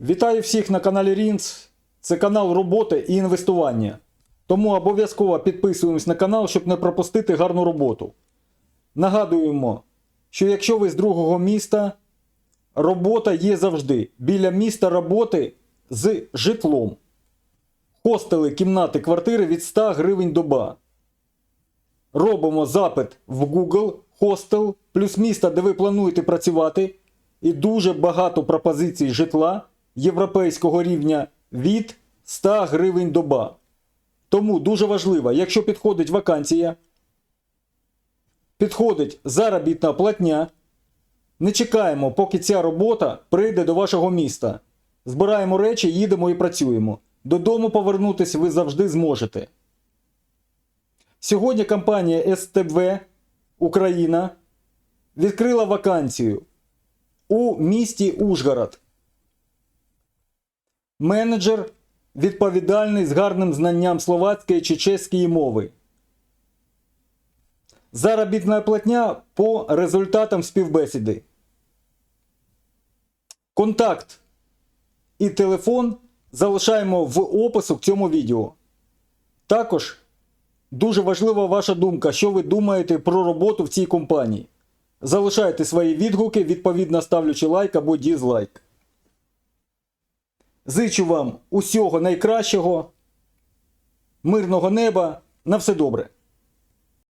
Вітаю всіх на каналі Рінц. Це канал роботи і інвестування. Тому обов'язково підписуємось на канал, щоб не пропустити гарну роботу. Нагадуємо, що якщо ви з другого міста, робота є завжди. Біля міста роботи з житлом. Хостели, кімнати, квартири від 100 гривень доба. Робимо запит в Google хостел плюс місто, де ви плануєте працювати, і дуже багато пропозицій житла європейського рівня від 100 гривень доба. Тому дуже важливо, якщо підходить вакансія, підходить заробітна платня, не чекаємо, поки ця робота прийде до вашого міста. Збираємо речі, їдемо і працюємо. Додому повернутись ви завжди зможете. Сьогодні компанія СТБ Україна відкрила вакансію у місті Ужгород. Менеджер відповідальний з гарним знанням словацької чи чеської мови. Заробітна платня по результатам співбесіди. Контакт і телефон залишаємо в опису к цьому відео. Також дуже важлива ваша думка, що ви думаєте про роботу в цій компанії. Залишайте свої відгуки, відповідно ставлячи лайк або дізлайк. Зичу вам усього найкращого, мирного неба. На все добре.